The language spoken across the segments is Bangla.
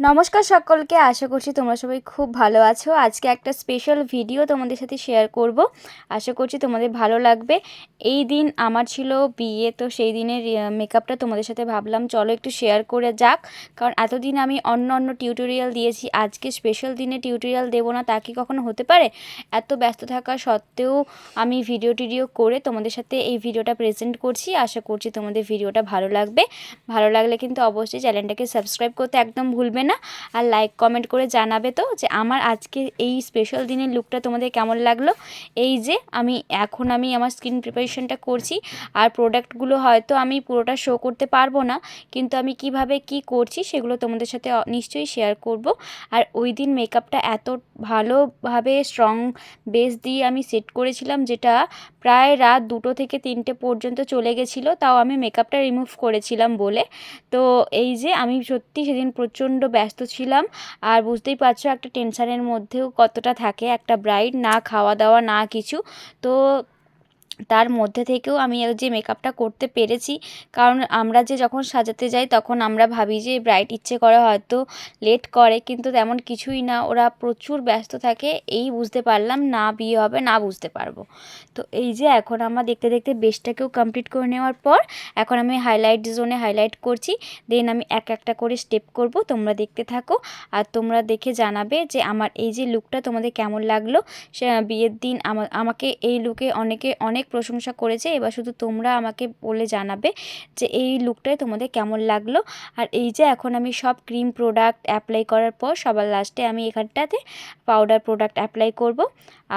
নমস্কার সকলকে, আশা করছি তোমরা সবাই খুব ভালো আছো। আজকে একটা স্পেশাল ভিডিও তোমাদের সাথে শেয়ার করব। আশা করছি তোমাদের ভালো লাগবে। এই দিন আমার ছিল বিয়ে, তো সেই দিনের মেকআপটা তোমাদের সাথে ভাবলাম, চলো একটু শেয়ার করে যাক। কারণ এতদিন আমি অন্য অন্য টিউটোরিয়াল দিয়েছি, আজকে স্পেশাল দিনে টিউটোরিয়াল দেবো না, তা কি কখনো হতে পারে? এত ব্যস্ত থাকা সত্ত্বেও আমি ভিডিও টিডিও করে তোমাদের সাথে এই ভিডিওটা প্রেজেন্ট করছি। আশা করছি তোমাদের ভিডিওটা ভালো লাগবে। ভালো লাগলে কিন্তু অবশ্যই চ্যানেলটাকে সাবস্ক্রাইব করতে একদম ভুলবে না। আর লাইক কমেন্ট করে জানাবে তো যে আমার আজকে এই স্পেশাল দিনের লুকটা তোমাদের কেমন লাগল? এই যে আমি, এখন আমি আমার স্কিন প্রিপারেশনটা করছি। আর প্রোডাক্টগুলো হয়তো আমি পুরোটা শো করতে পারব না। কিন্তু আমি কীভাবে কি করছি সেগুলো তোমাদের সাথে নিশ্চয়ই শেয়ার করব। আর ওই দিন মেকআপটা এত ভালোভাবে স্ট্রং বেস দিয়ে আমি সেট করেছিলাম যেটা প্রায় রাত দুটো থেকে তিনটে পর্যন্ত চলে গেছিল। তাও আমি মেকআপটা রিমুভ করেছিলাম বলে। তো এই যে আমি সত্যি সেদিন প্রচণ্ড ব্যস্ত ছিলাম। আর বুঝতেই পারছ একটা টেনশানের মধ্যেও কতটা থাকে, একটা ব্রাইড না খাওয়া দাওয়া না কিছু। তো তার মধ্যে থেকেও আমি যে মেকআপটা করতে পেরেছি, কারণ আমরা যে যখন সাজাতে যাই তখন আমরা ভাবি যে ব্রাইট ইচ্ছে করে হয়তো লেট করে, কিন্তু তেমন কিছুই না। ওরা প্রচুর ব্যস্ত থাকে, এই বুঝতে পারলাম না বিয়ে হবে, না বুঝতে পারব। তো এই যে এখন আমার দেখতে দেখতে বেসটাকেও কমপ্লিট করে নেওয়ার পর, এখন আমি হাইলাইট জোনে হাইলাইট করছি দেন আমি এক একটা করে স্টেপ করব, তোমরা দেখতে থাকো। আর তোমরা দেখে জানাবে যে আমার এই যে লুকটা তোমাদের কেমন লাগল। বিয়ের দিন আমাকে এই লুকে অনেকে অনেক প্রশংসা করেছে। এবার শুধু তোমরা আমাকে বলে জানাবে যে এই লুকটাই তোমাদের কেমন লাগল। আর এই যে এখন আমি সব ক্রিম প্রোডাক্ট অ্যাপ্লাই করার পর সবার লাস্টে আমি এখানটাতে পাউডার প্রোডাক্ট অ্যাপ্লাই করব।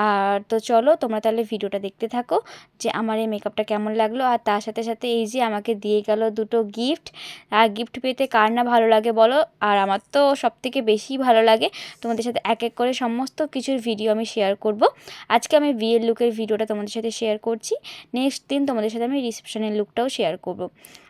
আর তো চলো, তোমরা তাহলে ভিডিওটা দেখতে থাকো যে আমার এই মেকআপটা কেমন লাগল। আর তার সাথে সাথে এই যে আমাকে দিয়ে গেল দুটো গিফট আর গিফট পেতে কার না ভালো লাগে বলো? আর আমার তো সব থেকে বেশি ভালো লাগে তোমাদের সাথে এক এক করে সমস্ত কিছুর ভিডিও আমি শেয়ার করব। আজকে আমি বিয়ের লুকের ভিডিওটা তোমাদের সাথে শেয়ার করছি। নেক্সট দিন তোমাদের সাথে আমি রিসেপশনের লুকটাও শেয়ার করব।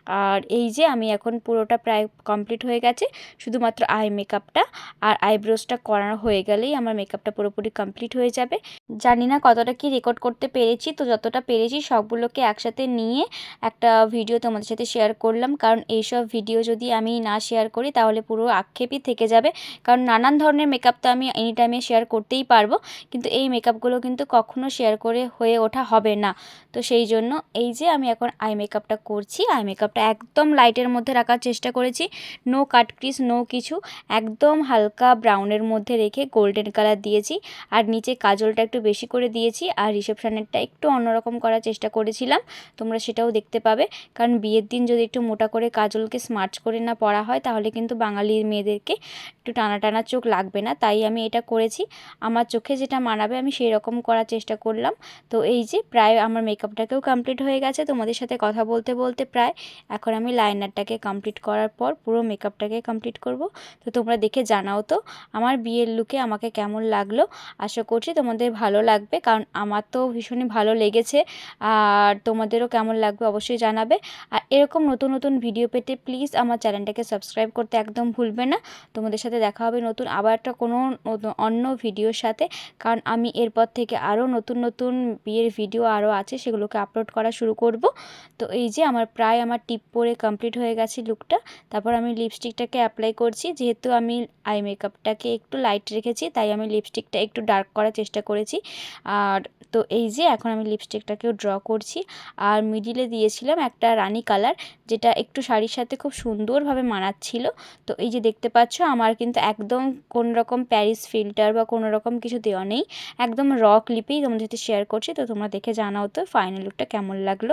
আর এই যে আমি এখন পুরোটা প্রায় কমপ্লিট হয়ে গেছে, শুধুমাত্র আই মেকআপটা আর আইব্রোসটা করানো হয়ে গেলেই আমার মেকআপটা পুরোপুরি কমপ্লিট হয়ে যাবে। জানি না কতটা কি রেকর্ড করতে পেরেছি, তো যতটা পেরেছি সবগুলোকে একসাথে নিয়ে একটা ভিডিও তোমাদের সাথে শেয়ার করলাম। কারণ এইসব ভিডিও যদি আমি না শেয়ার করি, তাহলে পুরো আক্ষেপই থেকে যাবে। কারণ নানান ধরনের মেকআপ তো আমি এনি টাইমে শেয়ার করতেই পারব, কিন্তু এই মেকআপগুলো কিন্তু কখনো শেয়ার করে হয়ে ওঠা হবে না। তো সেই জন্য এই যে আমি এখন আই মেকআপটা করছি আই মেকআপটা একদম লাইটের মধ্যে রাখার চেষ্টা করেছি। নো কাট ক্রিস নো কিছু। একদম হালকা ব্রাউনের মধ্যে রেখে গোল্ডেন কালার দিয়েছি। আর নিচে কাজলটা একটু বেশি করে দিয়েছি। আর রিসেপশানেরটা একটু অন্যরকম করার চেষ্টা করেছিলাম। তোমরা সেটাও দেখতে পাবে। কারণ বিয়ের দিন যদি একটু মোটা করে কাজলকে স্মার্চ করে না পরা হয়, তাহলে কিন্তু বাঙালি মেয়েদেরকে একটু টানা টানা চোখ লাগবে না। তাই আমি এটা করেছি। আমার চোখে যেটা মানাবে, আমি সেই রকম করার চেষ্টা করলাম। তো এই যে, প্রায় আমার মেকআপটাকেও কমপ্লিট হয়ে গেছে। তোমাদের সাথে কথা বলতে বলতে প্রায় এখন আমি লাইনারটাকে কমপ্লিট করার পর পুরো মেকআপটাকে কমপ্লিট করব। তো তোমরা দেখে জানাও তো, আমার বিয়ের লুকে আমাকে কেমন লাগল? আশা করছি তোমাদের ভালো লাগবে, কারণ আমার তো ভীষণই ভালো লেগেছে, আর তোমাদেরও কেমন লাগবে অবশ্যই জানাবে। আর এরকম নতুন নতুন ভিডিও পেতে প্লিজ আমার চ্যানেলটাকে সাবস্ক্রাইব করতে একদম ভুলবে না। তোমাদের সাথে দেখা হবে নতুন আবার একটা কোনো অন্য ভিডিওর সাথে, কারণ আমি এরপর থেকে আরও নতুন নতুন বিয়ের ভিডিও আরও আছে সেগুলোকে আপলোড করা শুরু করব। তো এই যে আমার প্রায় আমার টিপ পরে কমপ্লিট হয়ে গেছে লুকটা তারপর আমি লিপস্টিকটাকে অ্যাপ্লাই করছি। যেহেতু আমি আই মেকআপটাকে একটু লাইট রেখেছি, তাই আমি লিপস্টিকটা একটু ডার্ক করার চেষ্টা করেছি। আর তো এই যে, এখন আমি লিপস্টিকটাকেও ড্র করছি। আর মিডিলে দিয়েছিলাম একটা রানি কালার যেটা একটু শাড়ির সাথে খুব সুন্দরভাবে মানাচ্ছিল। তো এই যে দেখতে পাচ্ছ, আমার কিন্তু একদম কোন রকম প্যারিস ফিল্টার বা কোনো রকম কিছু দেওয়া নেই। একদম র ক্লিপেই তোমাদের সাথে শেয়ার করছি। তো তোমরা দেখে জানাও তো ফাইনাল লুকটা কেমন লাগল?